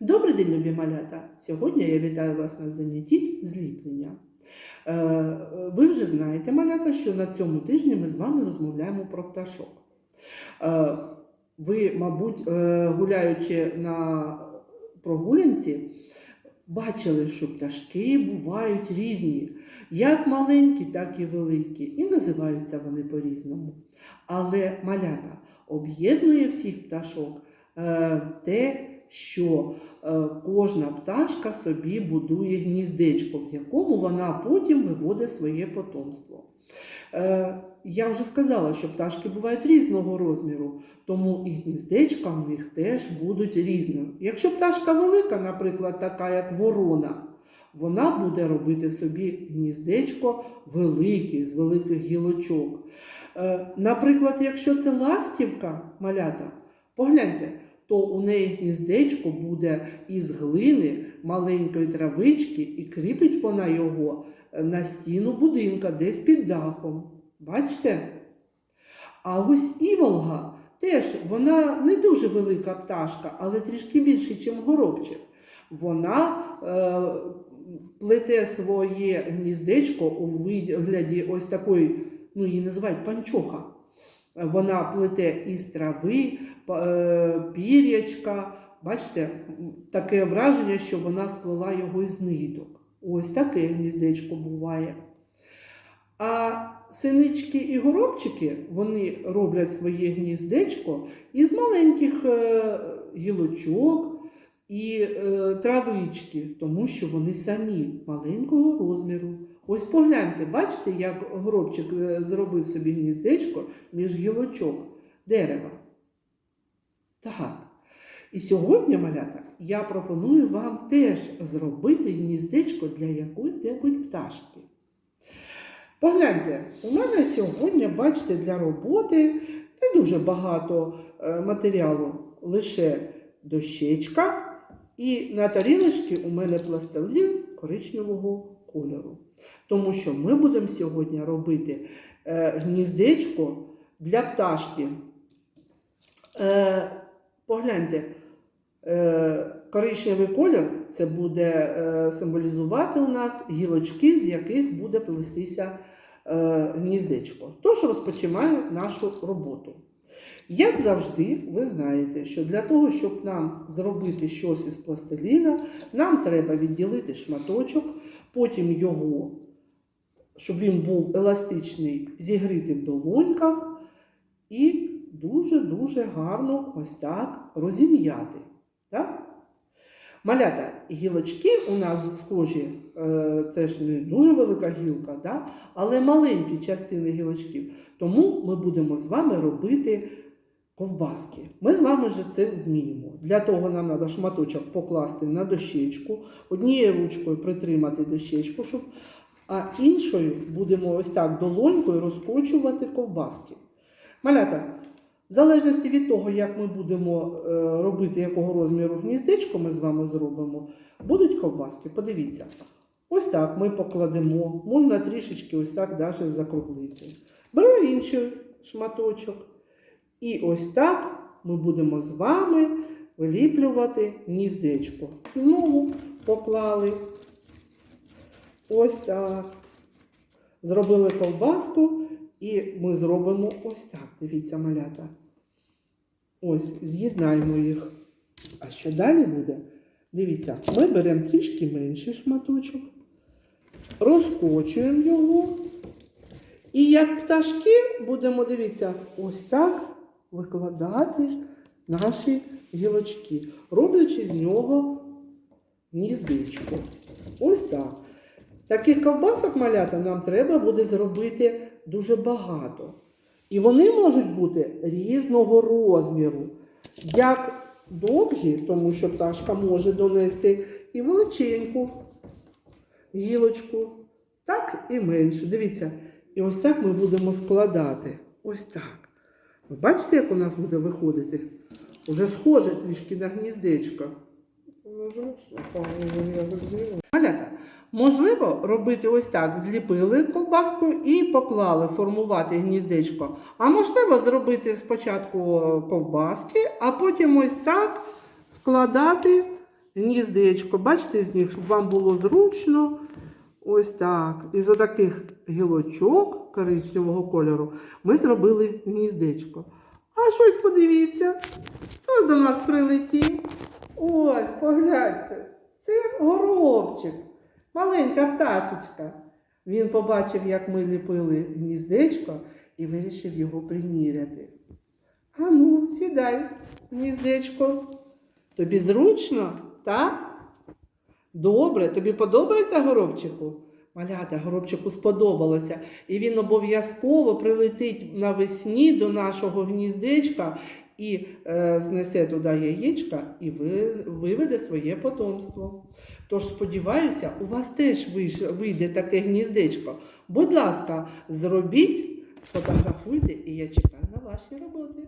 Добрий день, любі малята! Сьогодні я вітаю вас на занятті зліплення. Е, Ви вже знаєте, малята, що на цьому тижні ми з вами розмовляємо про пташок. Е, Ви, мабуть, е, гуляючи на прогулянці, бачили, що пташки бувають різні, як маленькі, так і великі, і називаються вони по-різному. Але малята об'єднує всіх пташок е, те, що е, кожна пташка собі будує гніздечко, в якому вона потім виводить своє потомство. Е, Я вже сказала, що пташки бувають різного розміру, тому і гніздечка в них теж будуть різними. Якщо пташка велика, наприклад, така як ворона, вона буде робити собі гніздечко велике, з великих гілочок. Е, Наприклад, якщо це ластівка малята, погляньте, то у неї гніздечко буде із глини маленької травички, і кріпить вона його е, на стіну будинка, десь під дахом. Бачите? А ось іволга теж вона не дуже велика пташка, але трішки більше, ніж горобчик. Вона е, плете своє гніздечко у вигляді ось такої, ну її називають панчоха. Вона плете із трави, е, пір'ячка. Бачите, таке враження, що вона сплела його із ниток. Ось таке гніздечко буває. А синички і горобчики вони роблять своє гніздечко із маленьких е, гілочок і е, травички, тому що вони самі маленького розміру. Ось погляньте, бачите, як горобчик е, зробив собі гніздечко між гілочок дерева. Так. І сьогодні, малята, я пропоную вам теж зробити гніздечко для якої-небудь пташки. Погляньте, у мене сьогодні, бачите, для роботи не дуже багато е, матеріалу, лише дощечка, і на тарілочці у мене пластилін коричневого кольору. Тому що ми будемо сьогодні робити е, гніздечко для пташки. Е, погляньте, е, коричневий колір це буде символізувати у нас гілочки, з яких буде плестися гніздечко. Тож розпочинаємо нашу роботу. Як завжди, ви знаєте, що для того, щоб нам зробити щось із пластиліна, нам треба відділити шматочок, потім його, щоб він був еластичний, зігріти в долоньках і дуже-дуже гарно ось так розім'яти. Так? Малята, гілочки у нас схожі, е, це ж не дуже велика гілка, да? але маленькі частини гілочків. Тому ми будемо з вами робити ковбаски. Ми з вами вже це вміємо. Для того нам треба шматочок покласти на дощечку, однією ручкою притримати дощечку, щоб, а іншою будемо ось так долонькою розкочувати ковбаски. Малята, в залежності від того, як ми будемо е, робити, якого розміру гніздечко ми з вами зробимо, будуть ковбаски. Подивіться. Ось так ми покладемо, можна трішечки ось так навіть закруглити. Беру інший шматочок. І ось так ми будемо з вами виліплювати гніздечко. Знову поклали. Ось так. Зробили ковбаску, і ми зробимо ось так. Дивіться, малята. Ось, з'єднаємо їх. А що далі буде? Дивіться, ми беремо трішки менший шматочок, розкочуємо його. І як пташки будемо, дивіться, ось так викладати наші гілочки, роблячи з нього гніздечко. Ось так. Таких ковбасок малята нам треба буде зробити дуже багато. І вони можуть бути різного розміру. Як довгі, тому що пташка може донести і величеньку гілочку, так і меншу. Дивіться, і ось так ми будемо складати. Ось так. Ви бачите, як у нас буде виходити? Уже схоже трішки на гніздечко. Малята, можливо робити ось так: зліпили колбаску і поклали формувати гніздечко. А можливо зробити спочатку ковбаски, а потім ось так складати гніздечко. Бачите з них, щоб вам було зручно. Ось так. Із отаких гілочок коричневого кольору ми зробили гніздечко. А щось подивіться, хто до нас прилетів? Ось, погляньте, це горобчик, маленька пташечка. Він побачив, як ми ліпили гніздечко і вирішив його приміряти. Ану, сідай, гніздечко. Тобі зручно, так? Добре, тобі подобається горобчику? Малята, горобчику сподобалося. І він обов'язково прилетить навесні до нашого гніздечка і е, знесе туди яєчка і ви, виведе своє потомство. Тож сподіваюся, у вас теж вийде таке гніздечко. Будь ласка, зробіть, сфотографуйте, і я чекаю на ваші роботи.